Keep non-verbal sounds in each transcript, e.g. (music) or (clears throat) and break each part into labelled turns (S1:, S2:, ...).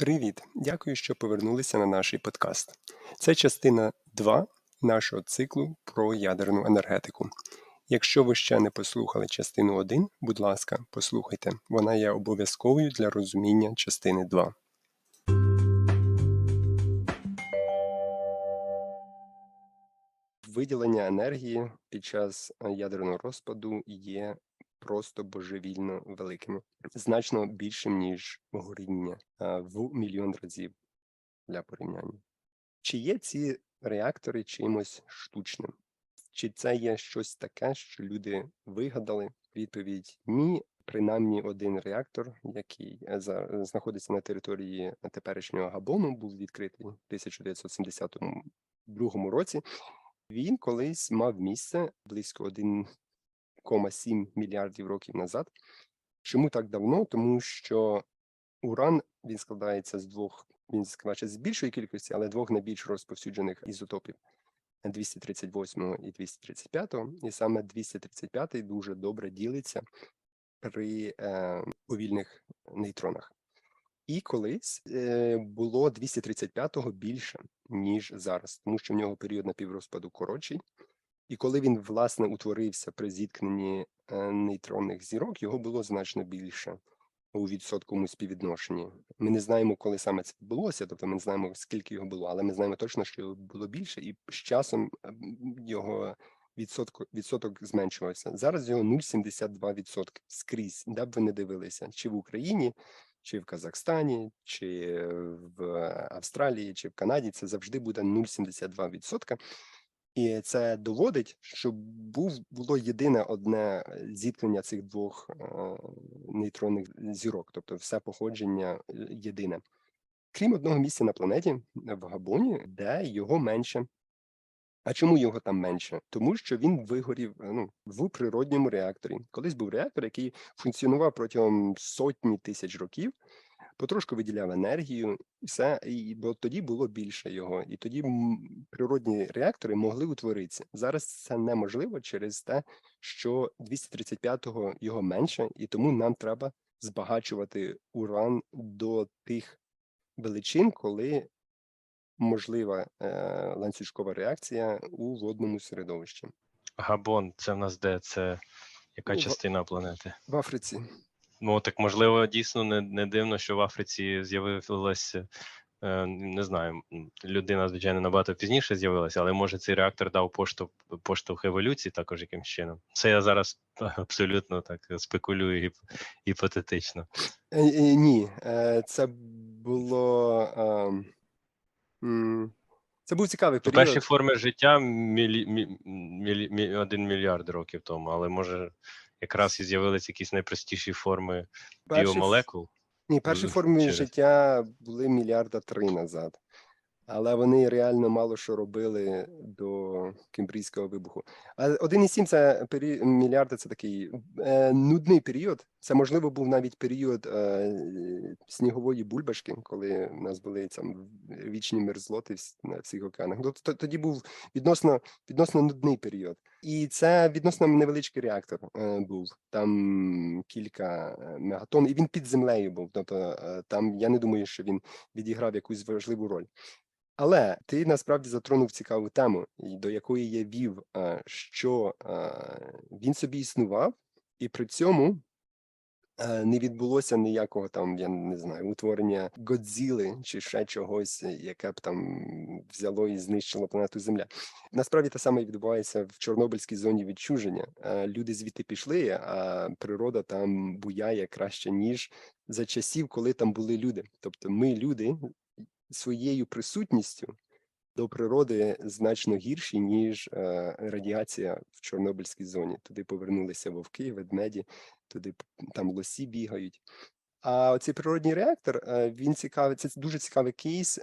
S1: Привіт! Дякую, що повернулися на наш подкаст. Це частина 2 нашого циклу про ядерну енергетику. Якщо ви ще не послухали частину 1, будь ласка, послухайте. Вона є обов'язковою для розуміння частини 2. Виділення енергії під час е, ядерного розпаду є просто божевільно великими, значно більшим, ніж горіння е, в мільйон разів для порівняння. Чи є ці реактори чимось штучним? Чи це є щось таке, що люди вигадали? Відповідь ні. Принаймні один реактор, який е, знаходиться на території теперішнього Габону, був відкритий в 1972 році. Він колись мав місце близько 1,7 мільярдів років назад. Чому так давно? Тому що уран він складається з двох, він складається з більшої кількості, але двох найбільш розповсюджених ізотопів 238 і 235. І саме 235 дуже добре ділиться при е, повільних нейтронах. І колись е, було 235-го більше, ніж зараз, тому що в нього період напіврозпаду коротший. І коли він, власне, утворився при зіткненні е, нейтронних зірок, його було значно більше у відсотковому співвідношенні. Ми не знаємо, коли саме це відбулося, тобто ми не знаємо, скільки його було, але ми знаємо точно, що його було більше, і з часом е, його відсоток, відсоток зменшувався. Зараз його 0,72% скрізь, де б ви не дивилися, чи в Україні, чи в Казахстані, чи в Австралії, чи в Канаді, це завжди буде 0,72%. І це доводить, що був було єдине одне е, зіткнення цих двох е, нейтронних зірок, тобто все походження е, єдине. Крім одного місця на планеті в Габоні, де його менше. А чому його там менше? Тому що він вигорів ну, в природньому реакторі. Колись був реактор, який функціонував протягом сотні тисяч років, потрошку виділяв енергію, і все, і бо тоді було більше його. І тоді природні реактори могли утворитися. Зараз це неможливо через те, що 235-го його менше, і тому нам треба збагачувати уран до тих величин, коли можлива е, ланцюжкова реакція у водному середовищі.
S2: Габон, це в нас де? Це яка
S1: Ну,
S2: частина планети?
S1: В Африці
S2: Ну так можливо, дійсно не, не дивно, що в Африці з'явилася. е, Не знаю, людина, звичайно, набагато пізніше з'явилася, але може цей реактор дав поштовх, поштовх еволюції також якимсь чином. Це я зараз (laughs) абсолютно так спекулюю гіп, гіпотетично.
S1: Е, е, Ні, це було. ем, Це був цікавий період.
S2: перші форми життя мілі, мі, мілі, мі, один мільярд років тому, але може якраз і з'явилися якісь найпростіші форми
S1: Перші
S2: біомолекул.
S1: Ні, перші форми
S2: через-
S1: життя були мільярда три назад, але вони реально мало що робили до Кембрійського вибуху. А 1,7 це пері... мільярда це такий е, нудний період. Це можливо був навіть період е, снігової бульбашки, коли в нас були там вічні мерзлоти на всіх океанах. Тоді був відносно відносно нудний період. І це відносно невеличкий реактор е, був. Там кілька е, мегатон, і він під землею був. Тобто е, там я не думаю, що він відіграв якусь важливу роль. Але ти насправді затронув цікаву тему, до якої я вів, е, що е, він собі існував, і при цьому не відбулося ніякого там, я не знаю, утворення Годзіли чи ще чогось, е, яке б там взяло і знищило планету Земля. Насправді те саме відбувається в Чорнобильській зоні відчуження. Е, Люди звідти пішли, а природа там буяє краще, ніж за часів, коли там були люди. Тобто ми, люди, своєю присутністю до природи значно гірші, ніж е, радіація в Чорнобильській зоні. Туди повернулися вовки, ведмеді, туди там лосі бігають. А цей природній реактор е, він цікавий. Це дуже цікавий кейс,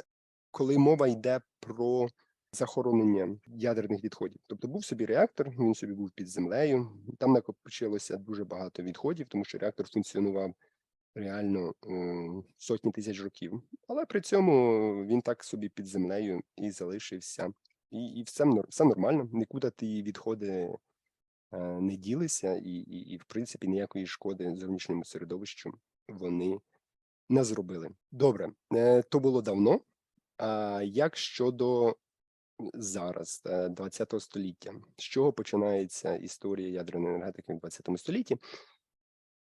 S1: коли мова йде про захоронення ядерних відходів. Тобто був собі реактор, він собі був під землею. Там накопичилося дуже багато відходів, тому що реактор функціонував реально е, сотні тисяч років. Але при цьому він так собі під землею і залишився. І, і все, все нормально, нікуди ті відходи не ділися, і, і, і, в принципі, ніякої шкоди зовнішньому середовищу вони не зробили. Добре, е, то було давно. А як щодо зараз, е, 20 століття? З чого починається історія ядерної енергетики в 20 столітті?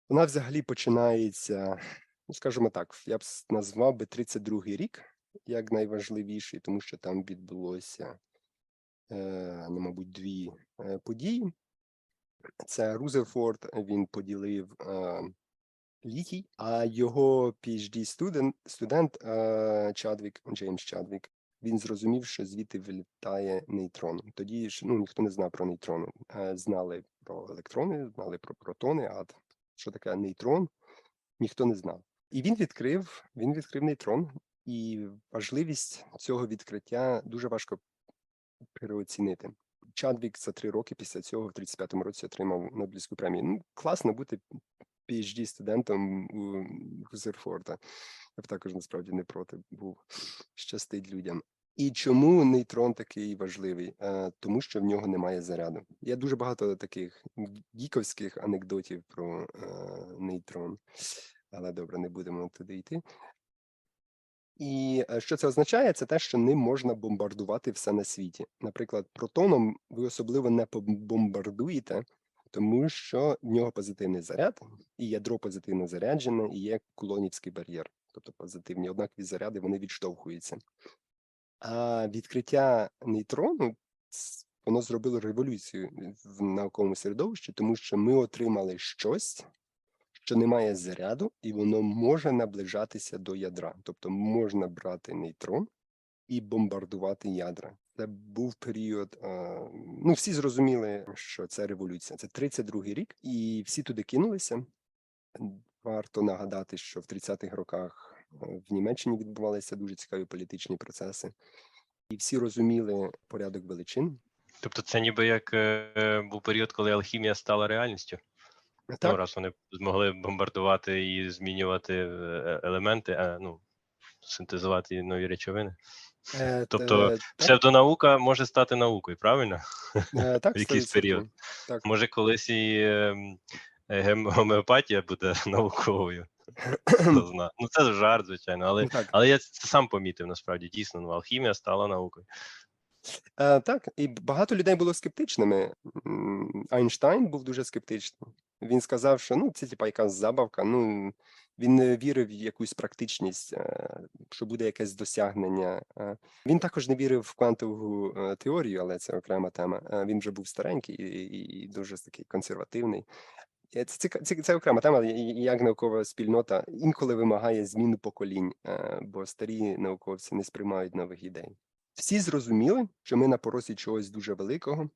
S1: Вона взагалі починається, ну скажімо так, я б назвав би 32-й рік як найважливіший, тому що там відбулося, е, ну, мабуть, дві е, події. Це Рузерфорд, він поділив е, літій, а його PhD студент, студент е, Чадвік, Джеймс Чадвік, він зрозумів, що звідти вилітає нейтрон. Тоді ж ну, ніхто не знав про нейтрони. Е, знали про електрони, знали про протони, а що таке нейтрон, ніхто не знав. І він відкрив, він відкрив нейтрон, і важливість цього відкриття дуже важко переоцінити. Чадвік за три роки після цього, в 35-му році, отримав Нобелівську премію. Ну, класно бути PhD студентом у Гузерфорда. Я б також насправді не проти був. Щастить людям. І чому нейтрон такий важливий? Е, тому що в нього немає заряду. Є дуже багато таких гіковських анекдотів про е, нейтрон, але добре, не будемо туди йти. І е, що це означає? Це те, що ним можна бомбардувати все на світі. Наприклад, протоном ви особливо не побомбардуєте, тому що в нього позитивний заряд, і ядро позитивно заряджене, і є кулонівський бар'єр, тобто позитивні однакові заряди вони відштовхуються. А відкриття нейтрону воно зробило революцію в науковому середовищі, тому що ми отримали щось, що не має заряду, і воно може наближатися до ядра. Тобто можна брати нейтрон і бомбардувати ядра. Це був період. е, Ну, всі зрозуміли, що це революція. Це 32-й рік, і всі туди кинулися. Варто нагадати, що в 30-х роках е, в Німеччині відбувалися дуже цікаві політичні процеси, і всі розуміли порядок величин.
S2: Тобто, це ніби як е, був період, коли алхімія стала реальністю. Ну,
S1: Так,
S2: раз вони змогли бомбардувати і змінювати е, елементи, а, ну, синтезувати нові речовини.
S1: е,
S2: тобто
S1: так,
S2: Псевдонаука може стати наукою, правильно?
S1: е, так,
S2: в якийсь період.
S1: Так.
S2: Може, колись і ем, е, гомеопатія буде (laughs) науковою. (clears throat) Ну, це жарт, звичайно, але,
S1: Ну,
S2: але я це сам помітив насправді. Дійсно, ну, алхімія стала наукою.
S1: Е, так, і багато людей було скептичними. Айнштайн був дуже скептичним. Він сказав, що ну, це типа якась забавка. Ну, він не вірив в якусь практичність, е, що буде якесь досягнення. Е, Він також не вірив в квантову теорію, але це окрема тема. Він вже був старенький і, дуже такий консервативний. Е, Це, це, це окрема тема, як наукова спільнота інколи вимагає зміну поколінь, бо старі науковці не сприймають нових ідей. Всі зрозуміли, що ми на порозі чогось дуже великого.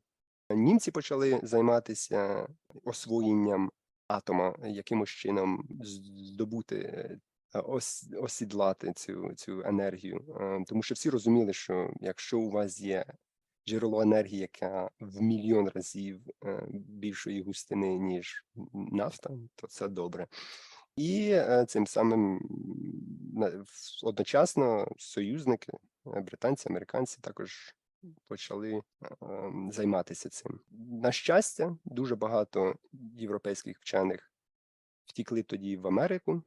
S1: Німці почали займатися освоєнням атома, якимось чином здобути, е, осідлати цю, цю енергію. Е, Тому що всі розуміли, що якщо у вас є джерело енергії, яка в мільйон разів е, більшої густини, ніж нафта, то це добре. І цим самим одночасно союзники, британці, американці також почали е, ем, займатися цим. На щастя, дуже багато європейських вчених втікли тоді в Америку.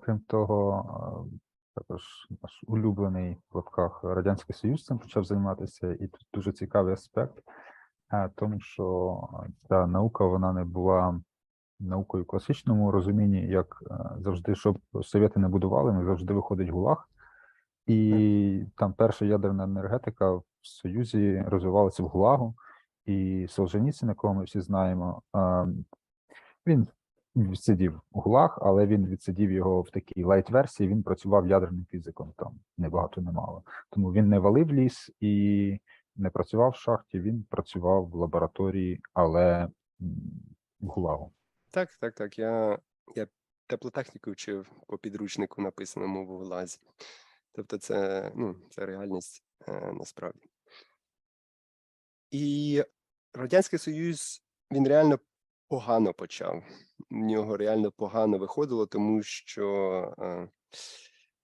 S3: Крім того, е, також наш улюблений в лапках Радянський Союз цим почав займатися, і тут дуже цікавий аспект, е, тому що е, ця наука вона не була наукою в класичному розумінні, як е, завжди, щоб совєти не будували, не завжди виходить гулаг. І там перша ядерна енергетика в Союзі розвивалася в Гулагу, і Солженіцин, якого ми всі знаємо, він відсидів гулаг, але він відсидів його в такій лайт-версії. Він працював ядерним фізиком, там не багато не мало. Тому він не валив ліс і не працював в шахті. Він працював в лабораторії, але в гулагу.
S1: Так, так, так. Я, я теплотехніку вчив по підручнику, написаному в Глазі. Тобто, це, ну, це реальність е, насправді. І Радянський Союз він реально погано почав. В нього реально погано виходило, тому що е,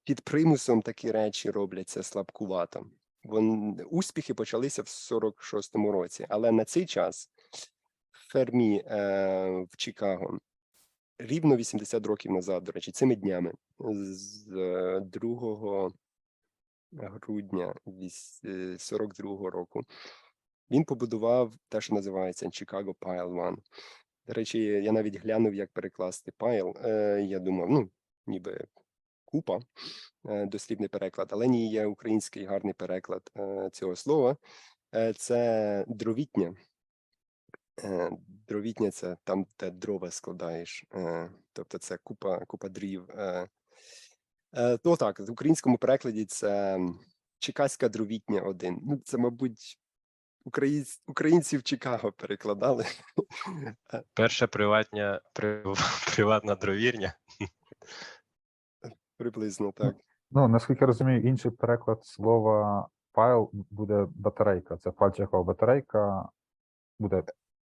S1: під примусом такі речі робляться слабкувато. Вон, успіхи почалися в 46-му році, але на цей час в Фермі е, в Чикаго рівно 80 років назад, до речі, цими днями, з е, 2 грудня е, 42-го року, він побудував те, що називається Chicago Pile One. До речі, я навіть глянув, як перекласти пайл. Е, я думав, ну, ніби купа, е, дослівний переклад, але ні, є український гарний переклад е, цього слова. Е, це дровітня. Е, Дровітня це там, де дрова складаєш. е, Тобто це купа, купа дрів. е. Е, так, в українському перекладі це Чекаська дровітня один. Ну, це, мабуть, українць, українці в Чикаго перекладали. Е,
S2: Перша приватня, прив- (laughs) приватна дровірня.
S1: Приблизно так.
S3: Ну, наскільки я розумію, інший переклад слова файл буде батарейка. Це пальчикова батарейка, буде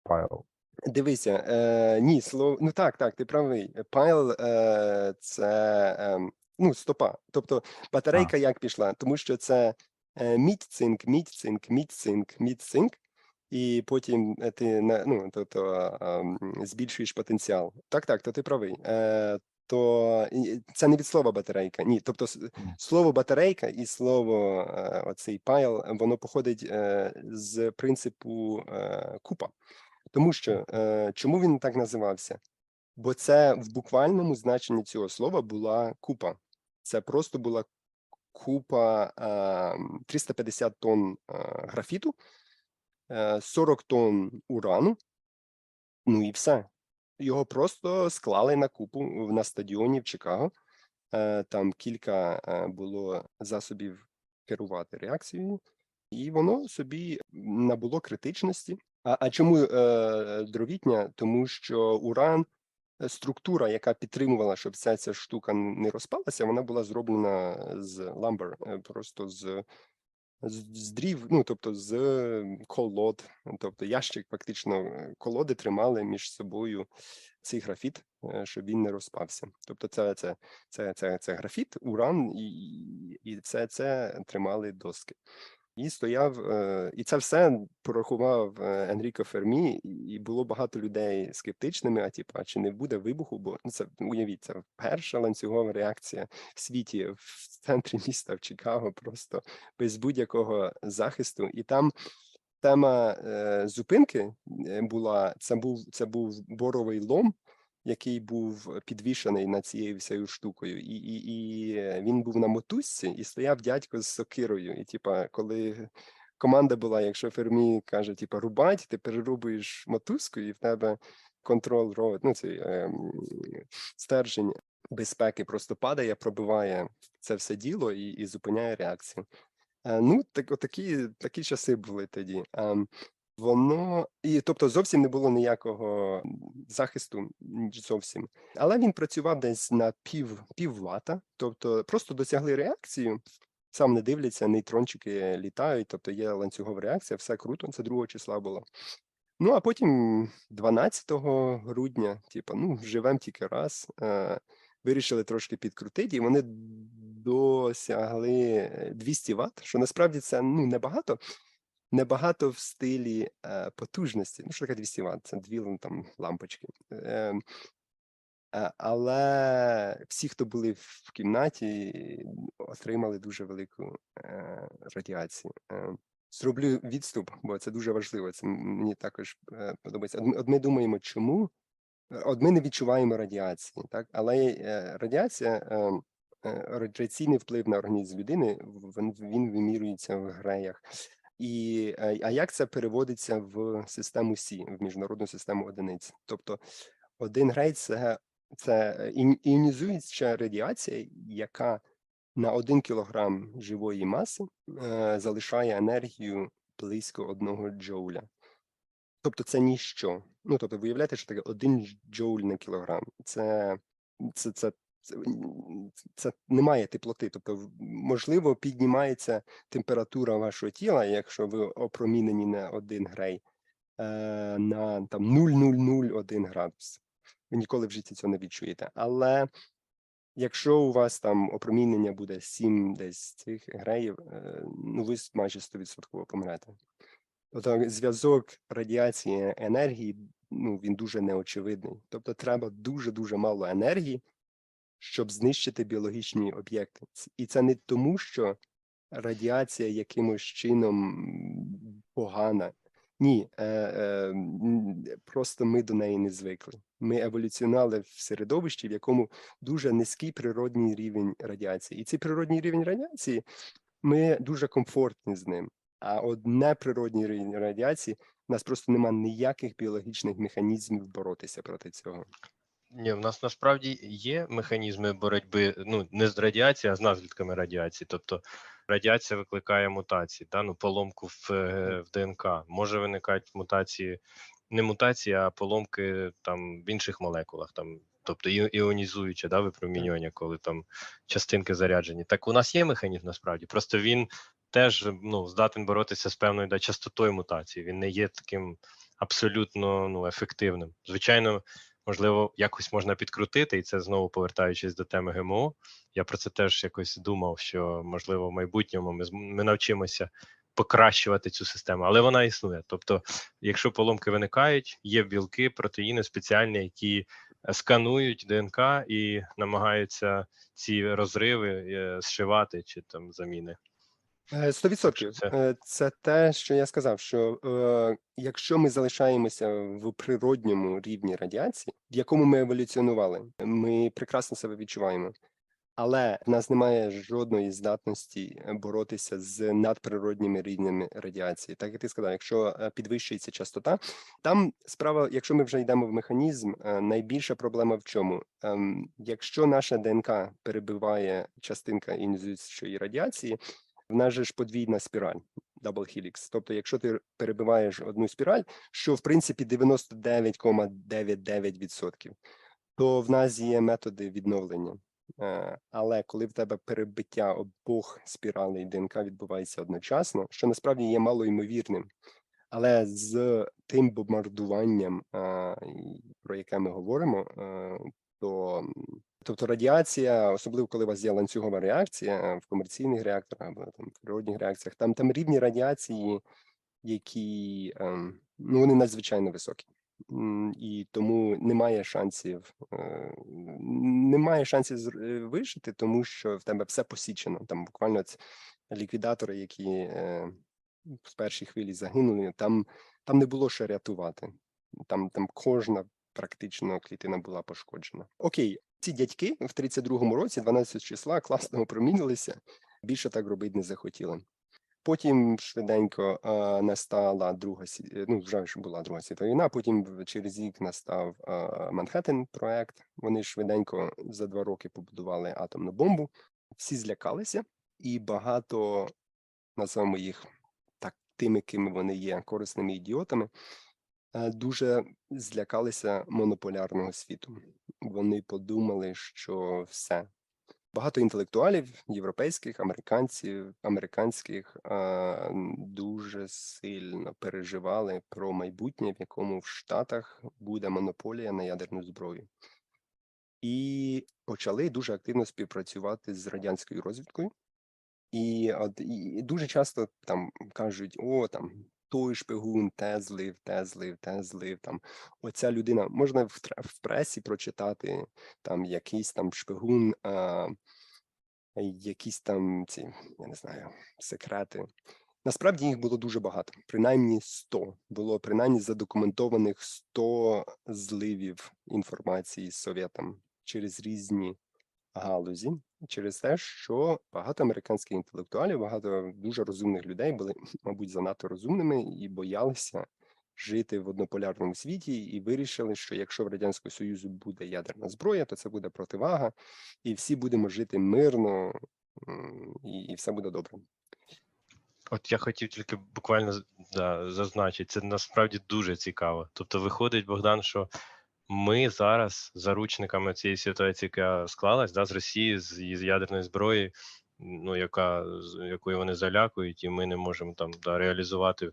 S3: файл.
S1: Дивися, е, ні, слово, ну так, так, ти правий. Пайл е, це ем, ну, стопа. Тобто батарейка як пішла? Тому що це е, мідь, цинк, мідь, цинк, мідь, цинк, мідь, цинк, і потім е, ти ну, тобто, ем, збільшуєш потенціал. Так, так, то ти правий. Е, то це не від слова батарейка. Ні, тобто слово батарейка і слово е, оцей пайл, воно походить е, з принципу е, купа. Тому що е, чому він так називався? Бо це в буквальному значенні цього слова була купа. Це просто була купа е, 350 тонн е, графіту, е, 40 тонн урану. Ну і все. Його просто склали на купу на стадіоні в Чикаго. Е, Там кілька е, було засобів керувати реакцією, і воно собі набуло критичності. А, а чому е, дровітня? Тому що уран, е, структура, яка підтримувала, щоб вся ця штука не розпалася, вона була зроблена з ламбер, е, просто з, з, дрів, ну тобто з колод. Тобто ящик, фактично, е, колоди тримали між собою цей графіт, е, щоб він не розпався. Тобто, це, це, це, це, це графіт, уран, і- і все це тримали доски. І стояв, е, і це все порахував е, Енріко Фермі, і було багато людей скептичними. А типу, а чи не буде вибуху? Бо ну, це уявіть, це перша ланцюгова реакція в світі в центрі міста в Чикаго, просто без будь-якого захисту. І там тема е, зупинки е, була: це був це був боровий лом, який був підвішений над цією всією штукою, і, і, і е, він був на мотузці, і стояв дядько з сокирою. І, типа, коли команда була, якщо Фермі каже, типа, рубать, ти перерубуєш мотузку, і в тебе контрол ровід, ну цей ем, стержень безпеки просто падає, пробиває це все діло і, і зупиняє реакцію. Е, Ну, так, отакі, такі часи були тоді. Воно і тобто зовсім не було ніякого захисту зовсім. Але він працював десь на пів пів вата, тобто просто досягли реакцію. Сам не дивляться, нейтрончики літають, тобто є ланцюгова реакція, все круто. Це 2 числа було. Ну а потім 12 грудня, типу, ну живемо тільки раз. Е, вирішили трошки підкрутити, і вони досягли е, 200 Вт, що насправді це ну небагато. Небагато в стилі е, потужності. Ну, що таке 200 Вт? Це дві там лампочки. Е, е, але всі, хто були в кімнаті, отримали дуже велику е, радіацію. Е, зроблю відступ, бо це дуже важливо. Це мені також е, подобається. От ми- думаємо, чому Е, От ми не відчуваємо радіації, так? Але е, радіація, е, е, радіаційний вплив на організм людини, він, він вимірюється в греях. І, е, а як це переводиться в систему Сі, в міжнародну систему одиниць? Тобто один грей це, це е, іонізуюча радіація, яка на один кілограм живої маси е, залишає енергію близько одного джоуля. Тобто це ніщо. Ну, тобто, виявляєте, що таке один джоуль на кілограм. Це, це, це, це, немає теплоти. Тобто, можливо, піднімається температура вашого тіла, якщо ви опромінені на 1 грей, е, на там 0,001 градус. Ви ніколи в житті цього не відчуєте. Але якщо у вас там опромінення буде 7 десь цих греїв, е, ну ви майже 100% помрете. Тобто зв'язок радіації енергії ну, він дуже неочевидний. Тобто треба дуже-дуже мало енергії, щоб знищити біологічні об'єкти. І це не тому, що радіація якимось чином погана. Ні, е, е, просто ми до неї не звикли. Ми еволюціонали в середовищі, в якому дуже низький природній рівень радіації. І цей природній рівень радіації ми дуже комфортні з ним. А от неприродній рівень радіації у нас просто немає ніяких біологічних механізмів боротися проти цього.
S2: Ні, в нас насправді є механізми боротьби ну не з радіацією, а з наслідками радіації. Тобто радіація викликає мутації, та ну поломку в, е, в ДНК. Може виникати мутації, не мутації, а поломки там в інших молекулах, там, тобто іо- іонізуюче да, випромінювання, коли там частинки заряджені. Так у нас є механізм насправді. Просто він теж ну, здатен боротися з певною да, частотою мутації. Він не є таким абсолютно ну, ефективним. Звичайно, можливо, якось можна підкрутити, і це знову повертаючись до теми ГМО. Я про це теж якось думав, що можливо в майбутньому ми, ми навчимося покращувати цю систему, але вона існує. Тобто, якщо поломки виникають, є білки, протеїни спеціальні, які е, сканують ДНК і намагаються ці розриви е, зшивати чи там заміни.
S1: Е, Сто відсотків.
S2: це-
S1: Е, те, що я сказав, що е, якщо ми залишаємося в природньому рівні радіації, в якому ми еволюціонували, ми прекрасно себе відчуваємо. Але в нас немає жодної здатності е, боротися з надприродніми рівнями радіації. Так як ти сказав, якщо е, підвищується частота, там справа, якщо ми вже йдемо в механізм, е, найбільша проблема в чому? Ем, Якщо наша ДНК перебиває частинка іонізуючої радіації, в нас же ж подвійна спіраль, double helix. Тобто, якщо ти перебиваєш одну спіраль, що в принципі 99,99%, то в нас є методи відновлення. Е, Але коли в тебе перебиття обох спіралей ДНК відбувається одночасно, що насправді є малоймовірним, але з тим бомбардуванням, е, про яке ми говоримо, е, то тобто радіація, особливо коли у вас є ланцюгова реакція е, в комерційних реакторах або там в природних реакціях, там там рівні радіації, які ем, ну вони надзвичайно високі. І тому немає шансів, е, немає шансів е, вижити, тому що в тебе все посічено. Там буквально ліквідатори, які в першій хвилі загинули, там, там не було що рятувати. Там, там кожна практично клітина була пошкоджена. Окей, ці дядьки в 32-му році, 12 числа, класно опромінилися, більше так робити не захотіли. Потім швиденько е, настала друга ну вже ж була друга світова війна. Потім через рік настав Манхеттен проект. Вони швиденько за два роки побудували атомну бомбу. Всі злякалися, і багато називаємо їх так тими, ким вони є, корисними ідіотами. Е, Дуже злякалися монополярного світу. Вони подумали, що все, Багато інтелектуалів, європейських, американців, американських е, дуже сильно переживали про майбутнє, в якому в Штатах буде монополія на ядерну зброю, і почали дуже активно співпрацювати з радянською розвідкою. І, от, і дуже часто там кажуть: о, там той шпигун, те злив, те злив, те злив. Там оця людина можна в, в пресі прочитати там якийсь там шпигун, а, якісь там ці, я не знаю, секрети. Насправді їх було дуже багато, принаймні 100. Було принаймні задокументованих 100 зливів інформації з совєтом через різні галузі, через те, що багато американських інтелектуалів, багато дуже розумних людей були, (laughs) мабуть, занадто розумними і боялися жити в однополярному світі, і вирішили, що якщо в радянського союзу буде ядерна зброя, то це буде противага, і всі будемо жити мирно, і, і все буде добре.
S2: От я хотів тільки буквально да, зазначити, це насправді дуже цікаво. Тобто, виходить, Богдан, що ми зараз заручниками цієї ситуації, яка склалась, да, з Росії, з її ядерної зброї, ну, яка, з якою вони залякують, і ми не можемо там да, реалізувати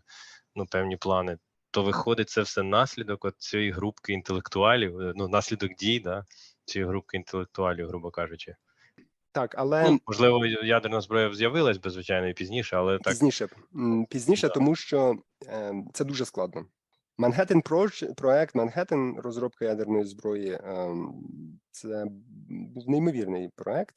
S2: ну, певні плани. То виходить, це все наслідок от цієї групки інтелектуалів, е, ну, наслідок дій, да, цієї групки інтелектуалів, грубо кажучи.
S1: Так, але
S2: Ну, можливо, ядерна зброя з'явилась би, звичайно, і пізніше, але так
S1: пізніше, пізніше,
S2: Да.
S1: тому що е, це дуже складно. Манхеттен проект Манхеттен, розробка ядерної зброї. ем, Це був неймовірний проект.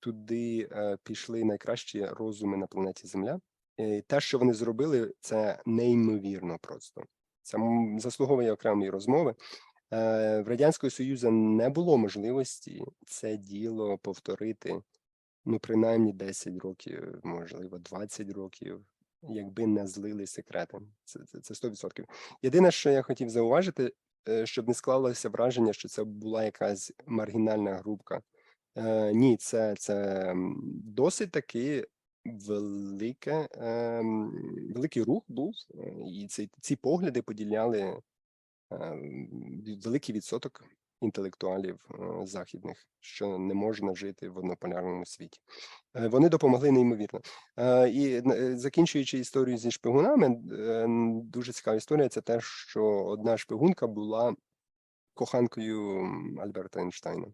S1: Туди е, пішли найкращі розуми на планеті Земля. І те, що вони зробили, це неймовірно просто. Це заслуговує окремої розмови. Е, В Радянського Союзу не було можливості це діло повторити ну, принаймні 10 років, можливо, 20 років, якби не злили секрети. Це, це, це 100%. Єдине, що я хотів зауважити, е, щоб не склалося враження, що це була якась маргінальна групка. Е, ні, це, це досить таки велике, ем, великий рух був, е, і ці, ці погляди поділяли е, великий відсоток інтелектуалів е, західних, що не можна жити в однополярному світі. Е, Вони допомогли неймовірно. Е, І закінчуючи історію зі шпигунами, дуже цікава історія. Це те, що одна шпигунка була коханкою Альберта Ейнштейна.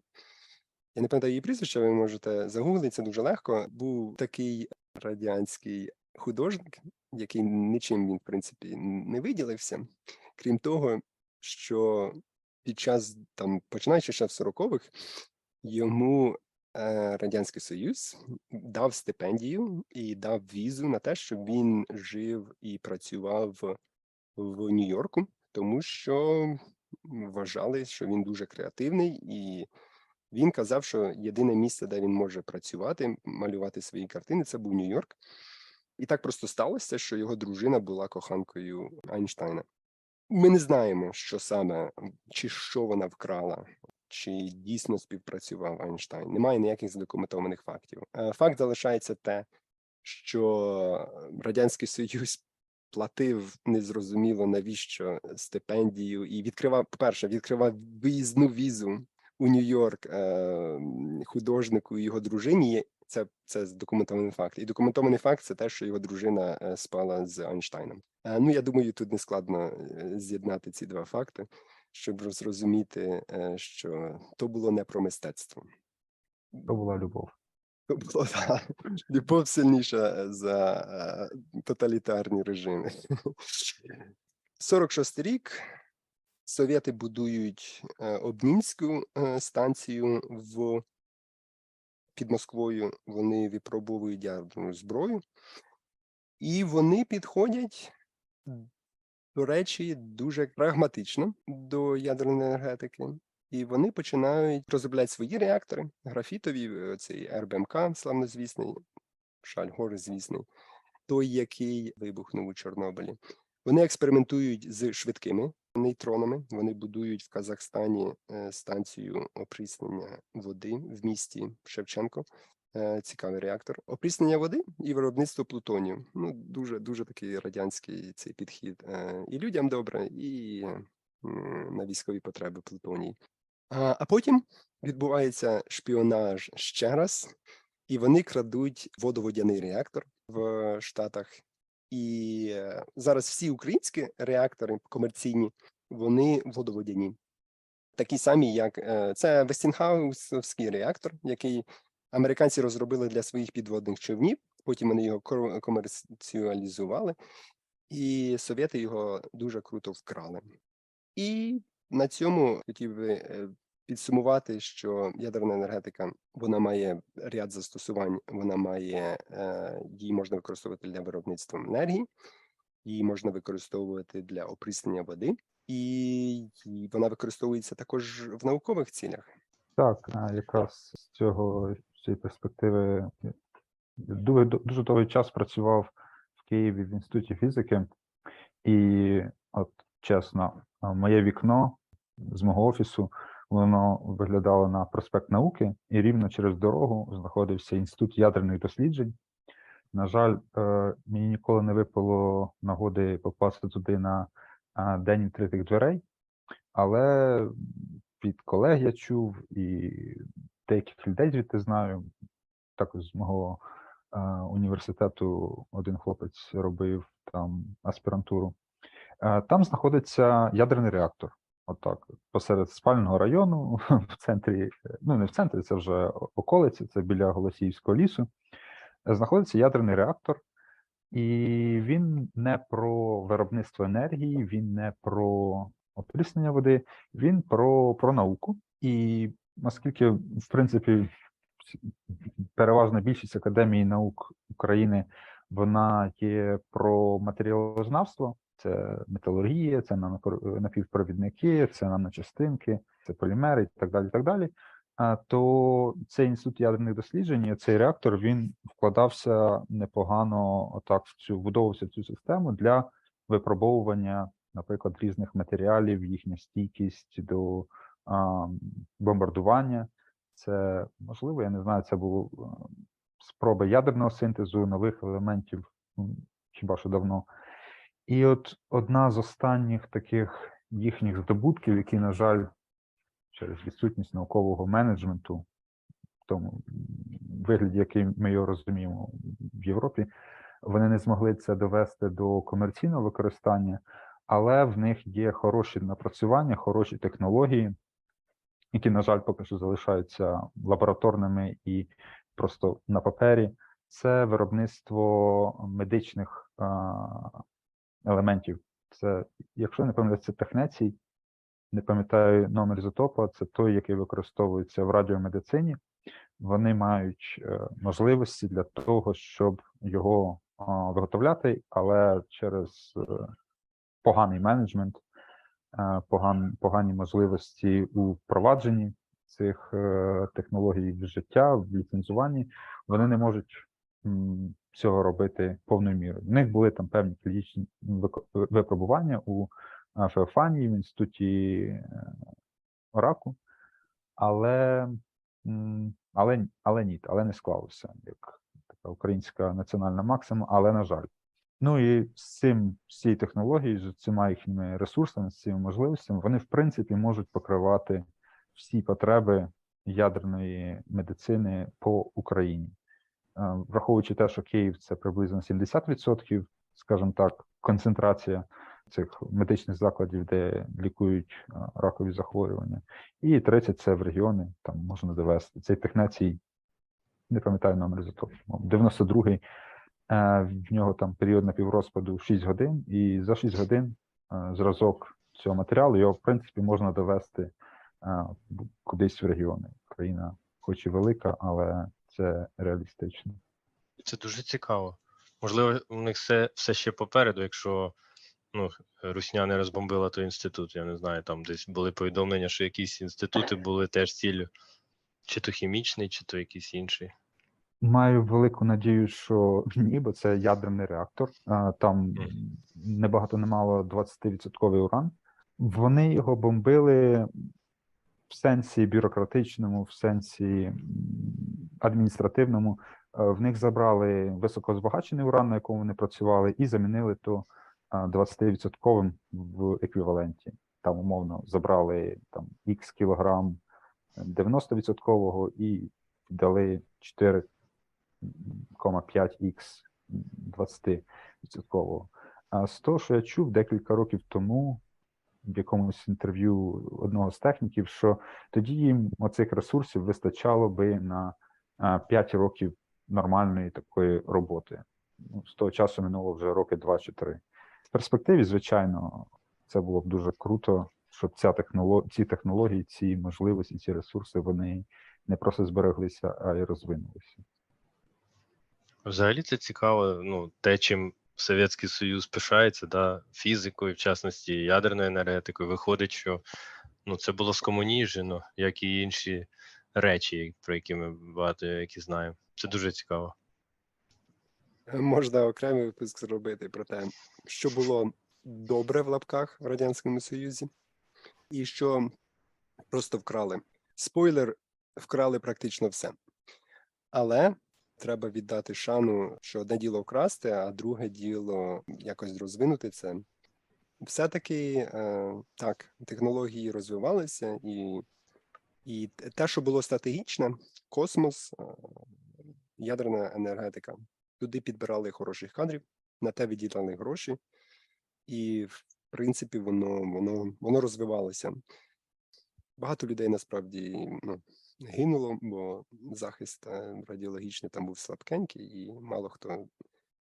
S1: Я не пам'ятаю її прізвище, ви можете загуглити, це дуже легко. Був такий радянський художник, який нічим він, в принципі, не виділився, крім того, що під час там, починаючи ще в 40-х, йому е, Радянський Союз дав стипендію і дав візу на те, щоб він жив і працював в Нью-Йорку, тому що вважали, що він дуже креативний, і він казав, що єдине місце, де він може працювати, малювати свої картини, це був Нью-Йорк. І так просто сталося, що його дружина була коханкою Айнштайна. Ми не знаємо, що саме, чи що вона вкрала, чи дійсно співпрацював Айнштайн. Немає ніяких задокументованих фактів. Е, Факт залишається те, що Радянський Союз платив незрозуміло навіщо стипендію і відкривав, по-перше, відкривав виїзну візу у Нью-Йорк е, художнику і його дружині. Це, це документований факт. І документований факт це те, що його дружина е, спала з Айнштайном. Е, Ну, я думаю, тут не складно е, з'єднати ці два факти, щоб зрозуміти, що то було не про мистецтво.
S3: То була любов.
S1: То було да, любов сильніша за тоталітарні режими. 46 рік. Совєти будують Обнінську станцію в під Москвою. Вони випробовують ядерну зброю, і вони підходять, до речі, дуже прагматично до ядерної енергетики. І вони починають розробляти свої реактори, графітові, е, цей РБМК, славнозвісний, Шальгор звісний, той, який вибухнув у Чорнобилі. Вони експериментують з швидкими нейтронами. Вони будують в Казахстані е, станцію опріснення води в місті Шевченко. Е, Цікавий реактор. Опріснення води і виробництво плутонію. Ну, дуже дуже такий радянський цей підхід. Е, І людям добре, і на військові потреби плутоній. А, а потім відбувається шпіонаж ще раз, і вони крадуть водоводяний реактор в Штатах. І е, зараз всі українські реактори комерційні, вони водоводяні. Такі самі, як е, це Вестінгаусовський реактор, який американці розробили для своїх підводних човнів. Потім вони його комерціалізували, і совєти його дуже круто вкрали. І на цьому хотів би е, підсумувати, що ядерна енергетика вона має ряд застосувань. Вона має е, її можна використовувати для виробництва енергії, її можна використовувати для опріснення води, і вона використовується також в наукових цілях.
S3: Так, якраз з цього з цієї перспективи дуже, дуже довгий час працював в Києві в інституті фізики, і от чесно, моє вікно з мого офісу воно виглядало на проспект науки, і рівно через дорогу знаходився інститут ядерних досліджень. На жаль, е, мені ніколи не випало нагоди попасти туди на день відкритих дверей, але від колег я чув і деяких людей звідти знаю. Також з мого е, університету один хлопець робив там аспірантуру. Е, там знаходиться ядерний реактор. Отак, посеред спального району, (laughs) в центрі, ну не в центрі, це вже околиці, це біля Голосіївського лісу. е, Знаходиться ядерний реактор, І він не про виробництво енергії, він не про опріснення води, він про, про науку. І оскільки, в принципі, переважна більшість академії наук України вона є про матеріалознавство, це металургія, це нанокор- напівпровідники, це наночастинки, це полімери і так далі. І так далі. То цей інститут ядерних досліджень, цей реактор, він вкладався непогано отак в цю вбудовувався в цю систему для випробовування, наприклад, різних матеріалів, їхня стійкість до а, бомбардування. Це можливо, я не знаю, це було е, спроба ядерного синтезу нових елементів, хіба що давно. І от одна з останніх таких їхніх здобутків, які, на жаль, через відсутність наукового менеджменту, в тому вигляді, який ми його розуміємо в Європі, вони не змогли це довести до комерційного використання, але в них є хороші напрацювання, хороші технології, які, на жаль, поки що залишаються лабораторними і просто на папері. Це виробництво медичних елементів. Це, якщо не пам'ятаю, це технецій, не пам'ятаю номер ізотопа, це той, який використовується в радіомедицині. Вони мають е, можливості для того, щоб його виготовляти, але через е, поганий менеджмент, е, поган, погані можливості у впровадженні цих технологій в життя, в ліцензуванні, вони не можуть цього робити повною мірою. В них були там певні клінічні випробування у е, Феофанії в інституті е, раку, але, але, але ні, але не склалося як така українська національна максима, але на жаль. Ну і з цим з цією технологією, з цими їхніми ресурсами, з цими можливостями, вони в принципі можуть покривати всі потреби ядерної медицини по Україні. Е, Враховуючи те, що Київ це приблизно 70%, скажімо так, концентрація цих медичних закладів, де лікують е, ракові захворювання, і 30 це в регіони, там можна довести. Цей технецій, не пам'ятаю номер ізотопу, 92-й, е, в нього там період напіврозпаду 6 годин, і за 6 годин е, зразок цього матеріалу його, в принципі, можна довести кудись в регіони. Країна, хоч і велика, але це реалістично.
S2: Це дуже цікаво. Можливо, у них все, все ще попереду, якщо ну, Русня не розбомбила той інститут. Я не знаю, там десь були повідомлення, що якісь інститути були теж ціллю, чи то хімічний, чи то якийсь інший.
S3: Маю велику надію, що ні, бо це ядерний реактор. Там небагато немало 20% уран. Вони його бомбили в сенсі бюрократичному, в сенсі адміністративному. Е, В них забрали високозбагачений уран, на якому вони працювали, і замінили то а, 20% в еквіваленті. Там умовно забрали там X кілограм 90% і дали 4,5х 20%. А з того, що я чув декілька років тому в якомусь інтерв'ю одного з техніків, що тоді їм оцих ресурсів вистачало би на 5 років нормальної такої роботи. Ну, з того часу минуло вже роки 2 чи 3. В перспективі, звичайно, це було б дуже круто, щоб ця технолог... ці технології, ці можливості, ці ресурси, вони не просто збереглися, а й розвинулися.
S2: Взагалі це цікаво, ну, те, чим Совєтський Союз пишається, да, фізикою, в частності ядерною енергетикою, виходить, що ну, це було скомуніжено, як і інші речі, про які ми багато які знаємо. Це дуже цікаво.
S1: Можна окремий випуск зробити про те, що було добре в лапках в Радянському Союзі, і що просто вкрали. Спойлер, вкрали практично все. Але треба віддати шану, що одне діло вкрасти, а друге діло якось розвинути це. Все-таки е, так, технології розвивалися, і, і те, що було стратегічне, космос, е, ядерна енергетика. Туди підбирали хороших кадрів, на те виділяли гроші, і в принципі воно, воно, воно розвивалося. Багато людей насправді ну, гинуло, бо захист е, радіологічний там був слабкенький, і мало хто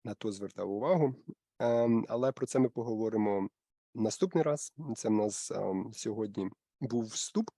S1: на то звертав увагу. Ем, Але про це ми поговоримо наступний раз. Це в нас ем, сьогодні був вступ.